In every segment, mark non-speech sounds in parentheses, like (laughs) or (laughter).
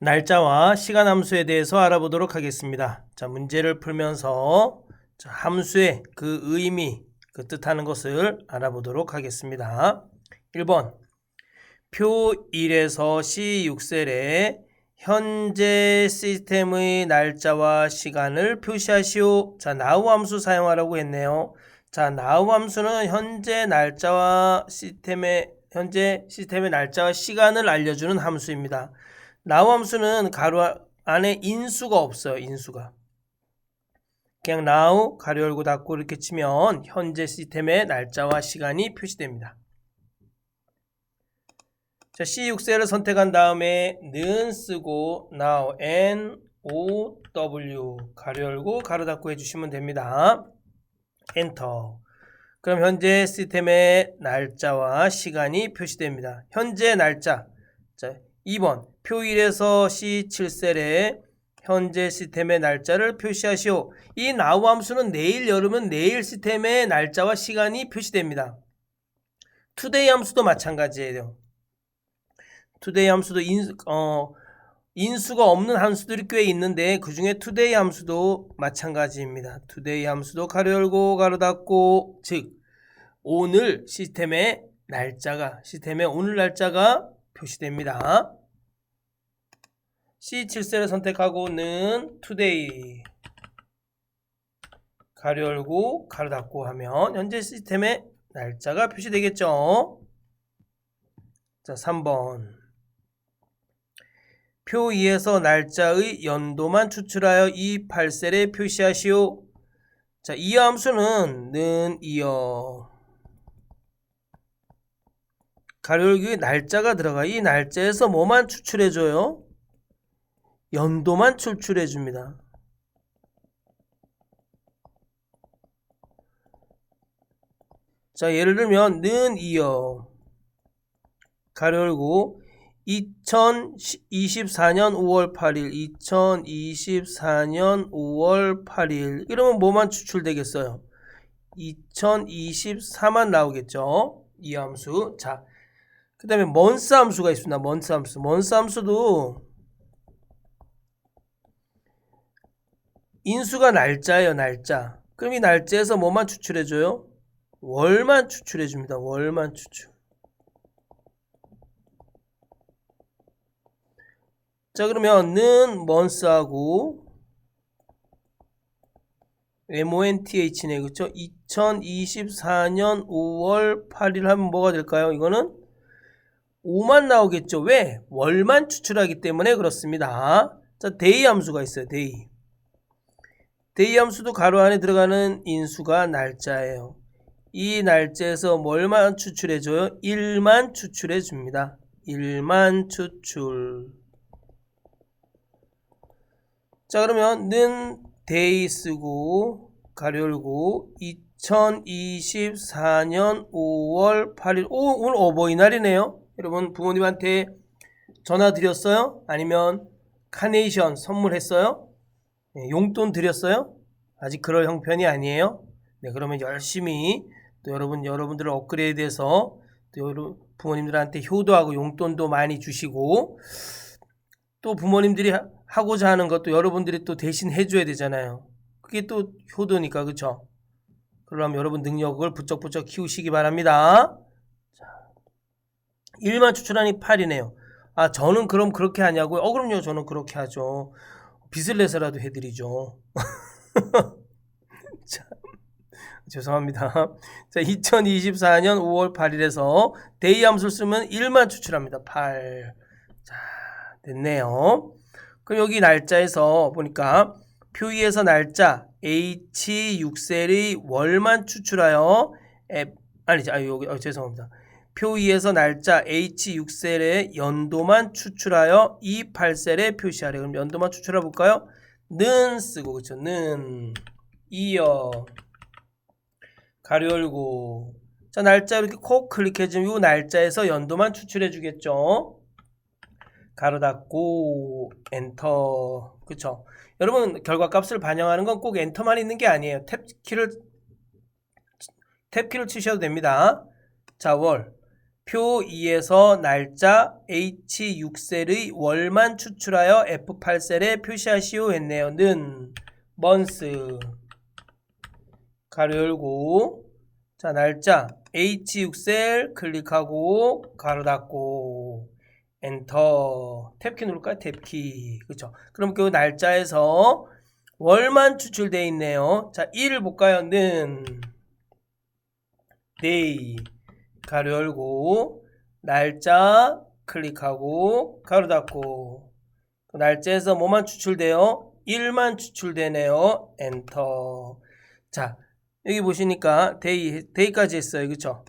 날짜와 시간 함수에 대해서 알아보도록 하겠습니다. 자, 문제를 풀면서 자, 함수의 그 의미, 그 뜻하는 것을 알아보도록 하겠습니다. 1번. 표 1에서 C6셀에 현재 시스템의 날짜와 시간을 표시하시오. 자, now 함수 사용하라고 했네요. 자, now 함수는 현재 날짜와 시스템의 현재 시스템의 날짜와 시간을 알려주는 함수입니다. Now 함수는 가로 안에 인수가 없어요. 인수가. 그냥 now 가로 열고 닫고 이렇게 치면 현재 시스템의 날짜와 시간이 표시됩니다. 자, C6셀을 선택한 다음에 는 쓰고 now n o w 가로 열고 가로 닫고 해주시면 됩니다. 엔터. 그럼 현재 시스템의 날짜와 시간이 표시됩니다. 현재 날짜. 자, 2번 표 1에서 C7셀에 현재 시스템의 날짜를 표시하시오. 이 now 함수는 내일 열으면 내일 시스템의 날짜와 시간이 표시됩니다. today 함수도 마찬가지예요. today 함수도 인, 어, 인수가 없는 함수들이 꽤 있는데 그 중에 today 함수도 마찬가지입니다. today 함수도 가로 열고 가로 닫고 즉 오늘 시스템의 날짜가 시스템의 오늘 날짜가 표시됩니다. C7셀을 선택하고는 today 가로 열고 가로 닫고 하면 현재 시스템의 날짜가 표시되겠죠. 자, 3번. 표 2에서 날짜의 연도만 추출하여 이 8셀에 표시하시오. 자, 이 함수는 는 이어 가로열기에 날짜가 들어가 이 날짜에서 뭐만 추출해 줘요? 연도만 추출해 줍니다. 자, 예를 들면 는 이어 가로 열고 2024년 5월 8일, 2024년 5월 8일 이러면 뭐만 추출되겠어요? 2024만 나오겠죠? 이 함수. 자, 그 다음에 먼스 함수가 있습니다. 먼스 함수. 먼스 함수도 인수가 날짜예요, 날짜. 그럼 이 날짜에서 뭐만 추출해줘요? 월만 추출해줍니다. 월만 추출. 자 그러면 는 month하고 month네 그쵸 2024년 5월 8일 하면 뭐가 될까요 이거는 5만 나오겠죠. 왜? 월만 추출하기 때문에 그렇습니다. 자 day 함수가 있어요 day day 함수도 가로 안에 들어가는 인수가 날짜예요. 이 날짜에서 뭘만 추출해 줘요? 1만 추출해 줍니다. 1만 추출. 자 그러면 는 데이 쓰고 가로 열고 2024년 5월 8일. 오 오늘 어버이날이네요 여러분 부모님한테 전화 드렸어요? 아니면 카네이션 선물했어요? 네, 용돈 드렸어요? 아직 그럴 형편이 아니에요 네 그러면 열심히 또 여러분 여러분들을 업그레이드해서 또 여러분 부모님들한테 효도하고 용돈도 많이 주시고 또 부모님들이 하고자 하는 것도 여러분들이 또 대신 해줘야 되잖아요. 그게 또 효도니까 그쵸? 그럼 여러분 능력을 부쩍부쩍 키우시기 바랍니다. 자, 1만 추출하니 8이네요. 아 저는 그럼 그렇게 하냐고요? 어 그럼요 저는 그렇게 하죠. 빚을 내서라도 해드리죠. (laughs) 자, 죄송합니다. 자, 2024년 5월 8일에서 데이 함수를 쓰면 1만 추출합니다. 8. 자, 됐네요. 그럼 여기 날짜에서 보니까 표의에서 날짜 H6셀의 월만 추출하여 에, 아니지 아 여기 어, 죄송합니다. 표의에서 날짜 H6셀의 연도만 추출하여 E8셀에 표시하래. 그럼 연도만 추출해 볼까요? 는 쓰고 그렇죠. 는 이어 가로 열고 자 날짜 이렇게 콕 클릭해 주면 이 날짜에서 연도만 추출해 주겠죠. 가로 닫고 엔터 그쵸 여러분 결과 값을 반영하는 건 꼭 엔터만 있는 게 아니에요 탭키를 탭키를 치셔도 됩니다 자월 표 2에서 날짜 H6셀의 월만 추출하여 F8셀에 표시하시오 했네요. 는. month 가로 열고. 자 날짜 H6셀 클릭하고 가로 닫고. 엔터. 탭키 누를까요? 탭키. 그쵸? 그럼 그 날짜에서 월만 추출되어 있네요. 자 1을 볼까요? 는. day 가로 열고 날짜 클릭하고 가로 닫고 그 날짜에서 뭐만 추출돼요? 1만 추출되네요. 엔터. 자, 여기 보시니까 데이 데이까지 했어요. 그쵸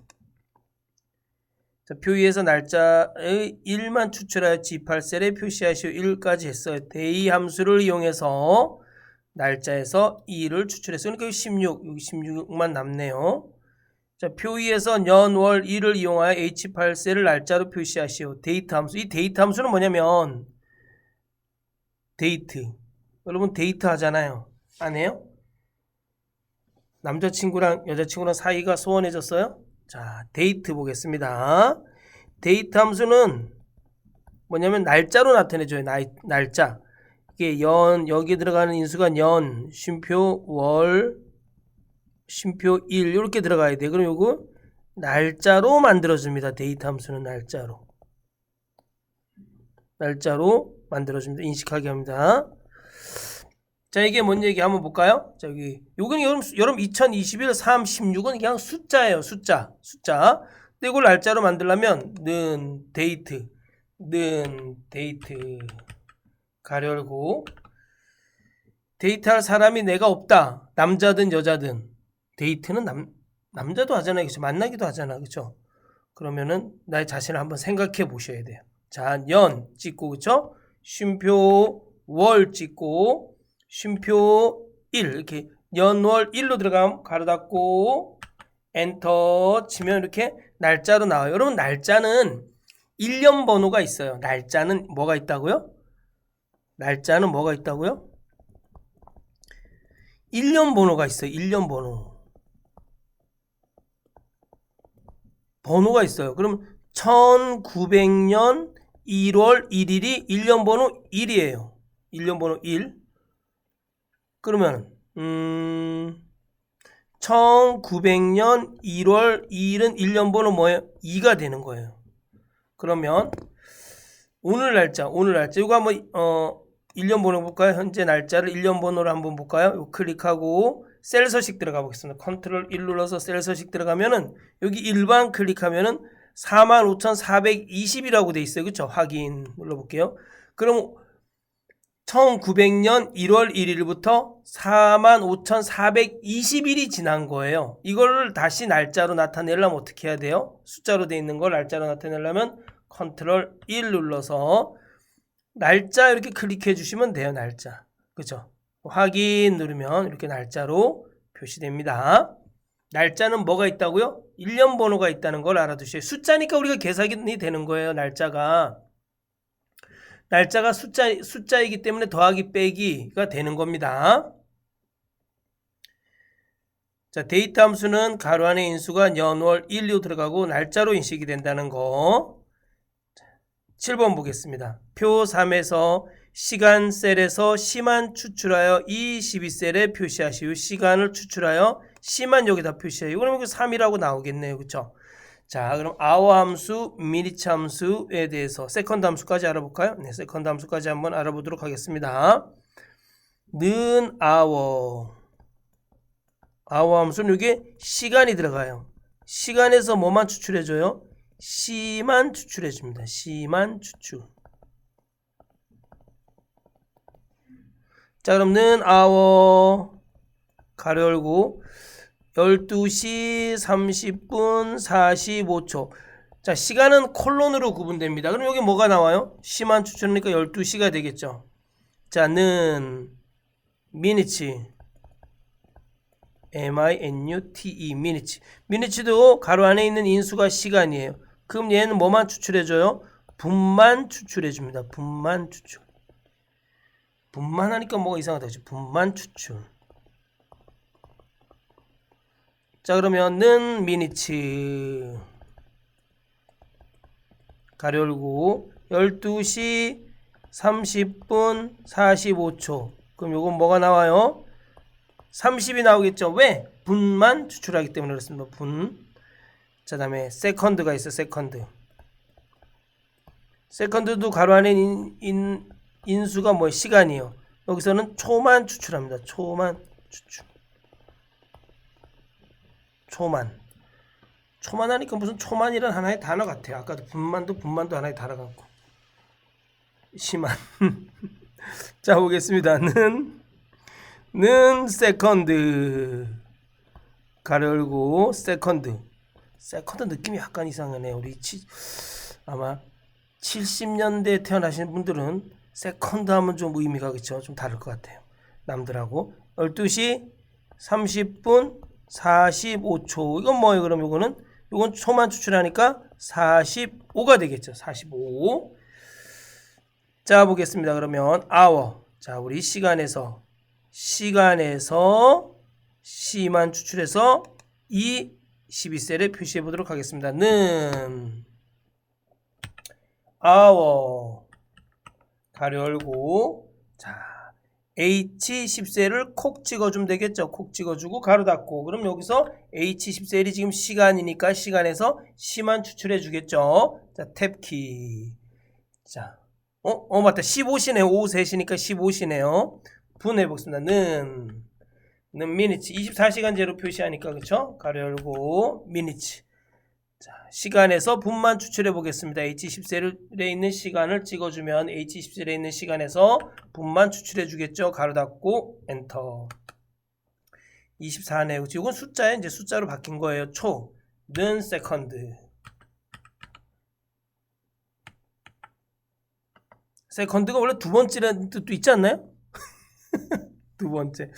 자, 표 위에서 날짜의 1만 추출하여 G8 셀에 표시하시오 1까지 했어요. 데이 함수를 이용해서 날짜에서 2를 추출했어요. 그러니까 16, 여기 16만 남네요. 자, 표 위에서 년, 월, 일을 이용하여 H8셀을 날짜로 표시하시오. 데이트 함수. 이 데이트 함수는 뭐냐면 데이트. 여러분 데이트 하잖아요. 안 해요? 남자친구랑 여자친구랑 사이가 소원해졌어요? 자, 데이트 보겠습니다. 데이트 함수는 뭐냐면 날짜로 나타내줘요. 날, 날짜. 이게 연, 여기 들어가는 인수가 년, 쉼표, 월, 쉼표 1 이렇게 들어가야 돼. 그럼 요거 날짜로 만들어줍니다. 데이터 함수는 날짜로. 날짜로 만들어줍니다. 인식하게 합니다. 자 이게 뭔 얘기 한번 볼까요? 자 여기 요건 여러분, 여러분 2021 3 16은 그냥 숫자예요. 숫자. 숫자. 근데 이걸 날짜로 만들려면 는 데이트 는 데이트 가려 열고 데이트할 사람이 내가 없다. 남자든 여자든 데이트는 남, 남자도 하잖아요. 그죠? 만나기도 하잖아. 그죠? 그러면은 나의 자신을 한번 생각해 보셔야 돼요. 자, 년 찍고, 그죠? 쉼표 월 찍고, 쉼표 1. 이렇게 년, 월, 1로 들어가면 가로 닫고, 엔터 치면 이렇게 날짜로 나와요. 여러분, 날짜는 1년 번호가 있어요. 날짜는 뭐가 있다고요? 날짜는 뭐가 있다고요? 1년 번호가 있어요. 1년 번호. 번호가 있어요. 그럼 1900년 1월 1일이 1년 번호 1이에요. 1년 번호 1. 그러면 음 1900년 1월 2일은 1년 번호 뭐예요? 2가 되는 거예요. 그러면 오늘 날짜, 오늘 날짜 이거 한번 어 1년 번호 볼까요? 현재 날짜를 1년 번호로 한번 볼까요? 클릭하고 셀 서식 들어가 보겠습니다. 컨트롤 1 눌러서 셀 서식 들어가면은 여기 일반 클릭하면은 45,420이라고 돼 있어요. 그렇죠? 확인 눌러 볼게요. 그럼 1900년 1월 1일부터 45,421이 지난 거예요. 이걸 다시 날짜로 나타내려면 어떻게 해야 돼요? 숫자로 돼 있는 걸 날짜로 나타내려면 컨트롤 1 눌러서 날짜 이렇게 클릭해 주시면 돼요. 날짜. 그렇죠? 확인 누르면 이렇게 날짜로 표시됩니다. 날짜는 뭐가 있다고요? 1년 번호가 있다는 걸 알아두셔요. 숫자니까 우리가 계산이 되는 거예요. 날짜가. 날짜가 숫자, 숫자이기 때문에 더하기 빼기가 되는 겁니다. 자, 데이터 함수는 가로 안에 인수가 연월 1, 2 들어가고 날짜로 인식이 된다는 거. 7번 보겠습니다. 표 3에서 시간 셀에서 시만 추출하여 이 12셀에 표시하시오. 시간을 추출하여 시만 여기다 표시해요. 그러면 그 3이라고 나오겠네요. 그쵸? 자, 그럼 아워 함수, 미니츠 함수에 대해서 세컨드 함수까지 알아볼까요? 네, 세컨드 함수까지 한번 알아보도록 하겠습니다. 는 아워. 아워 함수는 여기 시간이 들어가요. 시간에서 뭐만 추출해줘요? 시만 추출해 줍니다. 시만 추출. 자 그럼 는 hour 가로 열고 12시 30분 45초 자 시간은 콜론으로 구분됩니다 그럼 여기 뭐가 나와요? 시만 추출하니까 12시가 되겠죠 자 는 미니치 M-I-N-U-T-E 미니치 미니치도 가로 안에 있는 인수가 시간이에요 그럼 얘는 뭐만 추출해줘요? 분만 추출해줍니다 분만 추출 분만 하니까 뭐가 이상하다. 그죠? 분만 추출. 자, 그러면은 미니츠. 가로 열고 12시 30분 45초. 그럼 요건 뭐가 나와요? 30이 나오겠죠. 왜? 분만 추출하기 때문에 그렇습니다. 분. 자, 다음에 세컨드가 있어. 세컨드. 세컨드도 가로 안에 인, 인, 인수가 뭐 시간이요. 여기서는 초만 추출합니다. 초만 추출. 초만. 초만 하니까 무슨 초만이란 하나의 단어 같아요. 아까도 분만도 분만도 하나의 단어 같고. 심한. (laughs) 자, 보겠습니다. 는, 는 세컨드. 가로 열고 세컨드. 세컨드 느낌이 약간 이상하네. 우리 치, 아마 70년대에 태어나신 분들은 세컨드 하면 좀 의미가 그쵸? 좀 다를 것 같아요. 남들하고 12시 30분 45초. 이건 뭐예요? 그럼 이거는 이건 초만 추출하니까 45가 되겠죠. 45. 자, 보겠습니다. 그러면 hour. 자, 우리 시간에서 시간에서 C만 추출해서 이 12셀에 표시해 보도록 하겠습니다. 는 hour 가로 열고 자 H10셀을 콕 찍어주면 되겠죠. 콕 찍어주고 가로 닫고 그럼 여기서 H10셀이 지금 시간이니까 시간에서 C만 추출해 주겠죠. 자 탭키 자 어? 어 맞다 15시네요. 오후 3시니까 15시네요. 분해 보겠습니다. 는, 는 minutes 24시간제로 표시하니까 그쵸? 가로 열고 minutes 자, 시간에서 분만 추출해 보겠습니다. H10셀에 있는 시간을 찍어주면 H10셀에 있는 시간에서 분만 추출해 주겠죠. 가로 닫고 엔터. 24네요. 이건 숫자에 이제 숫자로 바뀐 거예요. 초, 는 세컨드. 세컨드가 원래 두 번째라는 뜻도 있지 않나요? (laughs) 두 번째.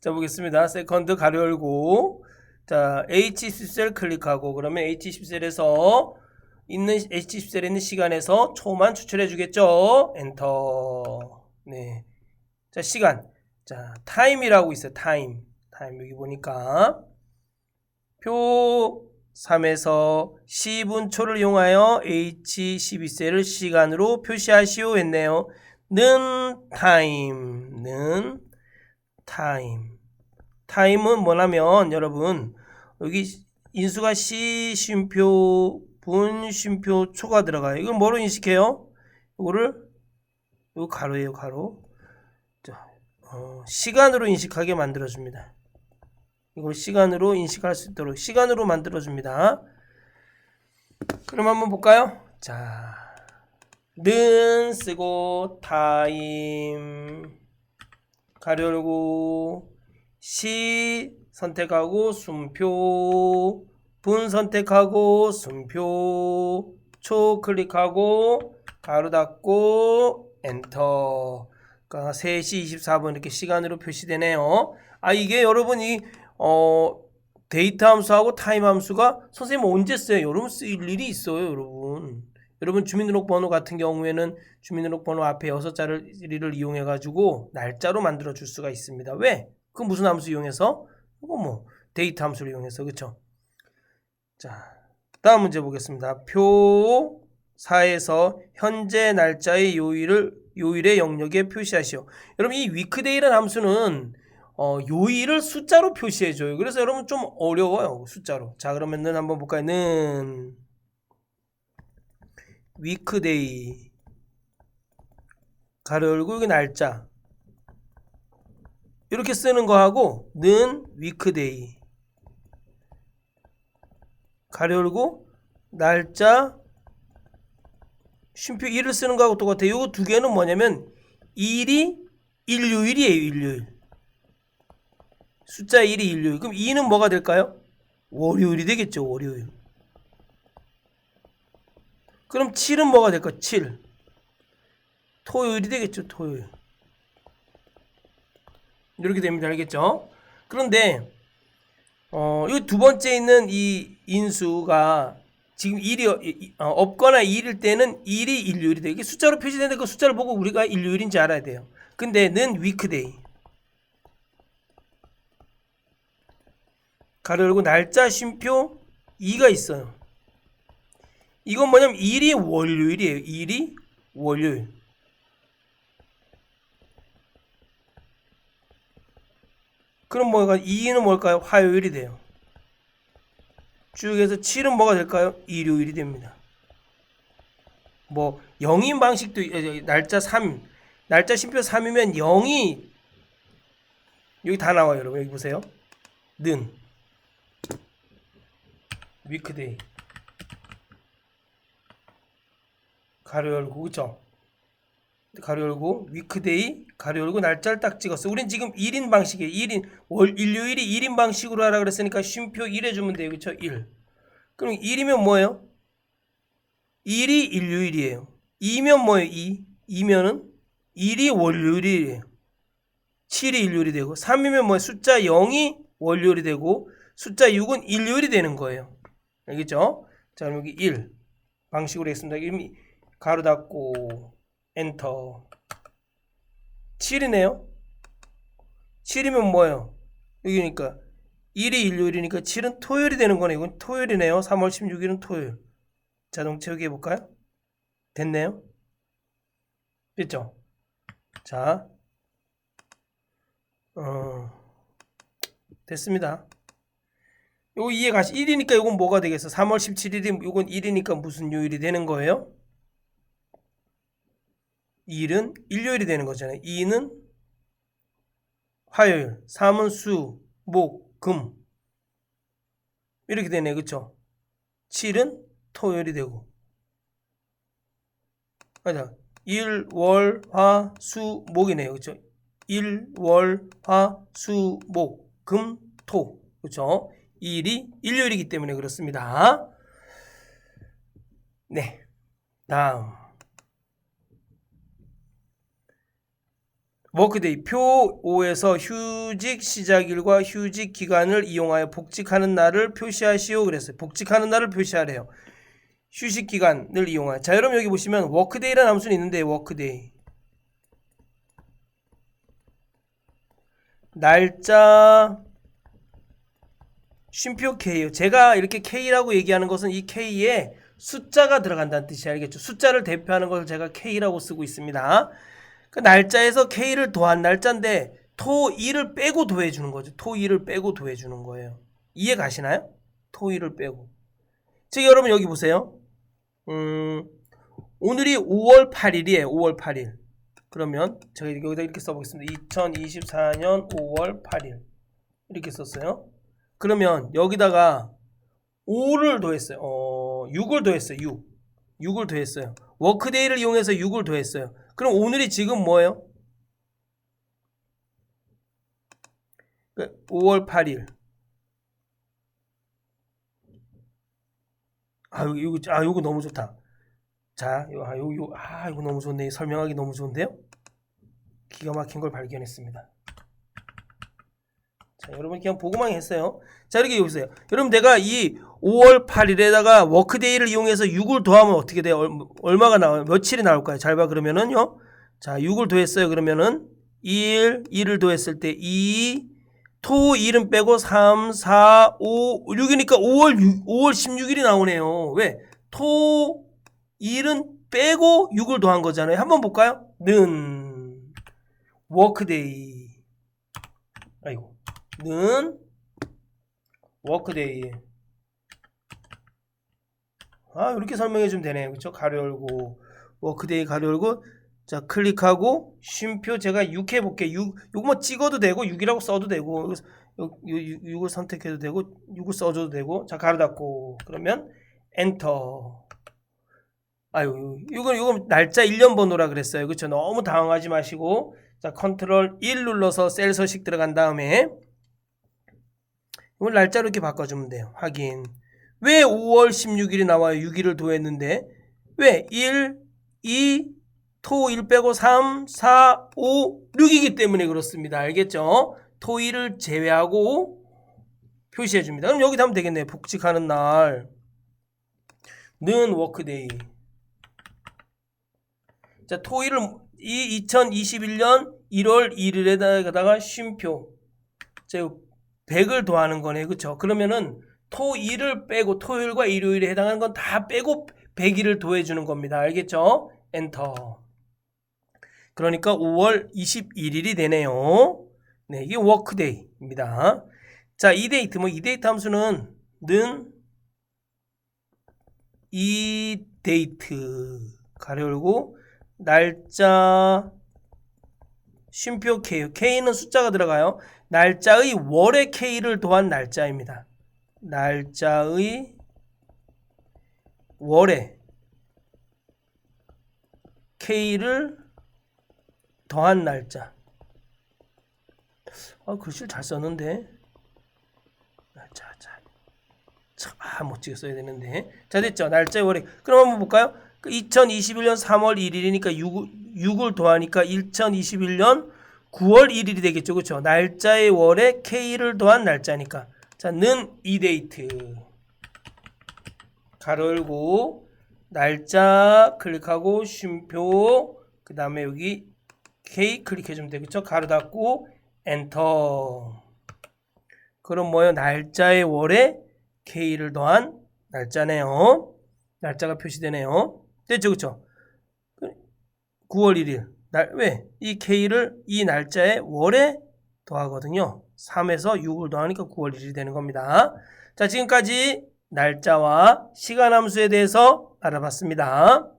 자, 보겠습니다. 세컨드 가로 열고 자, H10셀 클릭하고 그러면 H10셀에서 있는 H10셀에 있는 시간에서 초만 추출해 주겠죠. 엔터. 네. 자, 시간. 자, 타임이라고 있어요. 타임. 타임 여기 보니까 표 3에서 10분초를 이용하여 H12셀을 시간으로 표시하시오 했네요. 는 타임. 는 타임. 타임은 뭐냐면 여러분 여기 인수가 시 쉼표 분 쉼표 초가 들어가요. 이걸 뭐로 인식해요? 이거를 요 가로예요 가로. 자, 어, 시간으로 인식하게 만들어줍니다. 이걸 시간으로 인식할 수 있도록 시간으로 만들어줍니다. 그럼 한번 볼까요? 자, 는 쓰고 타임. 가로 열고 시 선택하고 숨표. 분 선택하고 숨표. 초 클릭하고 가로 닫고 엔터. 그러니까 3시 24분 이렇게 시간으로 표시되네요. 아 이게 여러분 이 어 데이터 함수하고 타임 함수가 선생님 언제 써요? 여러분 쓰일 일이 있어요 여러분 여러분 주민등록번호 같은 경우에는 주민등록번호 앞에 6자리를 이용해 가지고 날짜로 만들어 줄 수가 있습니다 왜? 그 무슨 함수 이용해서? 이거 뭐 데이터 함수를 이용해서 그쵸? 자, 다음 문제 보겠습니다. 표 4에서 현재 날짜의 요일을 요일의 영역에 표시하시오. 여러분 이 위크데이라는 함수는 어, 요일을 숫자로 표시해줘요. 그래서 여러분 좀 어려워요. 숫자로. 자 그러면은 한번 볼까요? 는 위크데이 가로 열고 여기 날짜 이렇게 쓰는 거하고 는 위크데이 가로 열고 날짜 쉼표 1을 쓰는 거하고 똑같아요. 이거 두 개는 뭐냐면 일이 일요일이에요. 일요일. 숫자 1이 일요일. 그럼 2는 뭐가 될까요? 월요일이 되겠죠. 월요일. 그럼 7은 뭐가 될까? 7. 토요일이 되겠죠. 토요일. 이렇게 됩니다. 알겠죠? 그런데 어, 이 두 번째 있는 이 인수가 지금 일이 어, 없거나 일일 때는 일이 일요일이 돼. 이게 숫자로 표시되는데 그 숫자를 보고 우리가 일요일인지 알아야 돼요. 근데 는 위크데이. 가로 열고 날짜 쉼표 2가 있어요. 이건 뭐냐면 일이 월요일이에요. 일이 월요일. 그럼 뭐가 2는 뭘까요? 화요일이 돼요. 쭉 해서 7은 뭐가 될까요? 일요일이 됩니다. 뭐 영인 방식도 있- 어, 날짜 3 날짜 심표 3이면 0이 여기 다 나와요, 여러분. 여기 보세요. 는 위크데이 가로 열고 그쵸? 가로 열고 위크데이 가로 열고 날짜를 딱 찍었어. 우린 지금 1인 방식이에요. 1인 월 일요일이 1인 방식으로 하라 그랬으니까 쉼표 1 해주면 돼요. 그쵸? 1. 그럼 1이면 뭐예요? 1이 일요일이에요. 2면 뭐예요? 2. 2면은 1이 월요일이에요. 7이 일요일이 되고 3이면 뭐예요? 숫자 0이 월요일이 되고 숫자 6은 일요일이 되는 거예요. 알겠죠? 자, 그럼 여기 1 방식으로 했습니다. 가로 닫고 엔터 7이네요. 7이면 뭐예요? 여기니까 1이 일요일이니까 7은 토요일이 되는 거네. 이건 토요일이네요. 3월 16일은 토요일. 자동 채우기 해볼까요? 됐네요. 됐죠? 자, 어, 됐습니다. 요거 이해 가시 1이니까 이건 뭐가 되겠어? 3월 17일이 이건 1이니까 무슨 요일이 되는 거예요? 1은 일요일이 되는 거잖아요. 2는 화요일, 3은 수, 목, 금 이렇게 되네, 그쵸? 7은 토요일이 되고 맞아. 일, 월, 화, 수, 목이네요. 그쵸? 일, 월, 화, 수, 목, 금, 토. 그쵸? 일이 일요일이기 때문에 그렇습니다. 네. 다음. 워크데이 표 5에서 휴직 시작일과 휴직 기간을 이용하여 복직하는 날을 표시하시오 그랬어요. 복직하는 날을 표시하래요. 휴식 기간을 이용하여. 자, 여러분 여기 보시면 워크데이라는 함수는 있는데 워크데이. 날짜 쉼표 K요. 제가 이렇게 K라고 얘기하는 것은 이 K에 숫자가 들어간다는 뜻이 알겠죠? 숫자를 대표하는 것을 제가 K라고 쓰고 있습니다. 그 날짜에서 K를 더한 날짜인데 토 2를 빼고 더해 주는 거죠. 토 2를 빼고 더해 주는 거예요. 이해 가시나요? 토 2를 빼고. 즉 여러분 여기 보세요. 음, 오늘이 5월 8일이에요. 5월 8일. 그러면 제가 여기다 이렇게 써보겠습니다. 2024년 5월 8일 이렇게 썼어요. 그러면 여기다가 5를 더했어요. 어, 6을 더했어요. 6. 6을 더했어요. 워크데이를 이용해서 6을 더했어요. 그럼 오늘이 지금 뭐예요? 5월 8일. 아, 이거, 아, 이거 너무 좋다. 자, 이거, 아, 이거, 이거, 아, 이거 너무 좋네. 설명하기 너무 좋은데요? 기가 막힌 걸 발견했습니다. 자, 여러분 그냥 보고만 했어요. 자, 이렇게 보세요. 여러분 내가 이 5월 8일에다가 워크데이를 이용해서 6을 더하면 어떻게 돼요? 얼- 얼마가 나와요? 며칠이 나올까요? 잘 봐. 그러면은요. 자, 6을 더했어요. 그러면은 1, 2를 더했을 때 2, 토 1은 빼고 3, 4, 5, 6이니까 5월 6, 5월 16일이 나오네요. 왜? 토 1은 빼고 6을 더한 거잖아요. 한번 볼까요? 는 워크데이. 아이고. 는 워크데이. 아, 이렇게 설명해 주면 되네요. 그렇죠? 가로 열고 워크데이 가로 열고 자, 클릭하고 쉼표 제가 6 해 볼게요. 6 요거 뭐 찍어도 되고 6이라고 써도 되고 요, 요, 6을 선택해도 되고 6을 써 줘도 되고 자, 가로 닫고 그러면 엔터. 아유, 이거 이거 날짜 1년 번호라 그랬어요. 그렇죠? 너무 당황하지 마시고 자, 컨트롤 1 눌러서 셀 서식 들어간 다음에 이걸 날짜로 이렇게 바꿔주면 돼요. 확인. 왜 5월 16일이 나와요? 6일을 더했는데. 왜? 1, 2, 토 1 빼고 3, 4, 5, 6이기 때문에 그렇습니다. 알겠죠? 토 1을 제외하고 표시해 줍니다. 그럼 여기다 하면 되겠네요. 복직하는 날. 는 워크데이. 자, 토 1을 이 2021년 1월 1일에다가 쉼표. 자, 100을 더하는 거네. 그쵸? 그러면은 토 1을 빼고 토요일과 일요일에 해당하는 건 다 빼고 100일을 더해 주는 겁니다. 알겠죠? 엔터. 그러니까 5월 21일이 되네요. 네, 이게 워크데이입니다. 자, 이 데이트, 뭐, 이 데이트 함수는 는, 이 데이트, 가려 열고, 날짜, 쉼표 K, K는 숫자가 들어가요. 날짜의 월의 K를 더한 날짜입니다. 날짜의 월에 K를 더한 날짜. 아, 글씨를 잘 썼는데. 날짜, 자. 참, 아, 멋지게 써야 되는데. 자, 됐죠. 날짜의 월에. 그럼 한번 볼까요? 2021년 3월 1일이니까 6, 6을 더하니까 2021년 9월 1일이 되겠죠. 그렇죠? 날짜의 월에 K를 더한 날짜니까. 자, 는 이 데이트. 가로 열고 날짜 클릭하고 쉼표 그 다음에 여기 K 클릭해 주면 되겠죠? 가로 닫고 엔터. 그럼 뭐요? 날짜의 월에 K를 더한 날짜네요. 날짜가 표시되네요. 됐죠? 그쵸? 9월 1일. 날, 왜? 이 K를 이 날짜의 월에 더하거든요. 3에서 6을 더하니까 9월 1일이 되는 겁니다. 자, 지금까지 날짜와 시간 함수에 대해서 알아봤습니다.